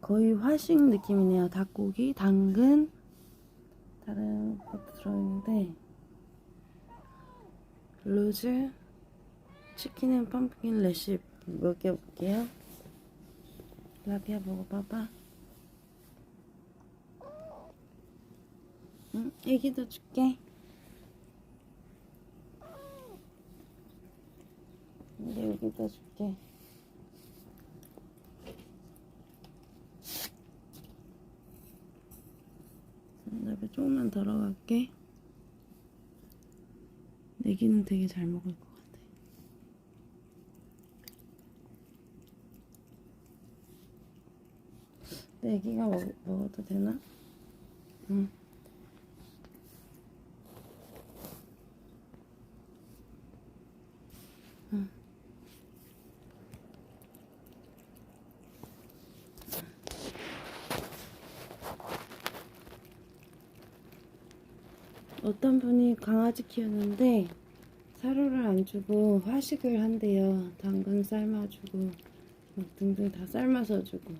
거의 화식 느낌이네요. 닭고기, 당근, 다른 것도 들어있는데 루즈, 치킨 앤 펌킨 레시피 먹여볼게요. 라비아 먹어봐봐. 응, 애기도 줄게. 근데 여기다 줄게. 나비 조금만 덜어갈게. 내기는 되게 잘 먹을 것 같아. 내기가 먹, 먹어도 되나? 응. 응. 어떤 분이 강아지 키우는데 사료를 안 주고 화식을 한대요. 당근 삶아주고 막 등등 다 삶아서 주고.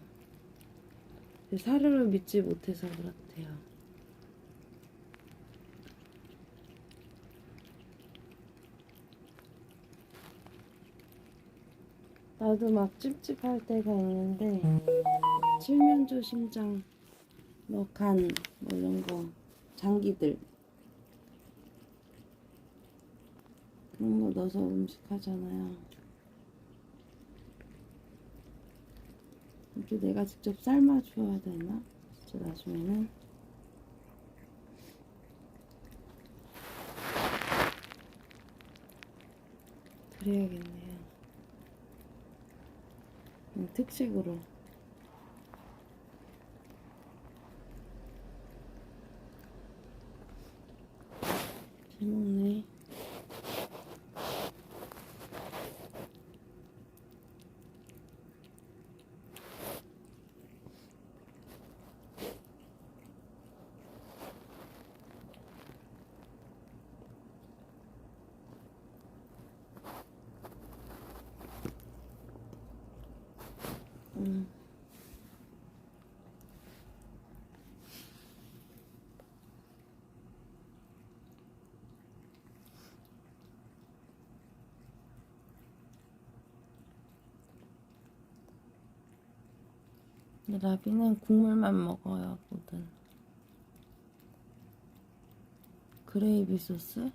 사료를 믿지 못해서 그렇대요. 나도 막 찝찝할 때가 있는데 칠면조 심장 뭐 간뭐 이런 거 장기들 그런 거 넣어서 음식 하잖아요. 이렇게 내가 직접 삶아 줘야 되나? 진짜 나중에는 그래야겠네요. 음, 특식으로. 잘 먹네. 음. 라비는 국물만 먹어요, 뭐든. 그레이비 소스?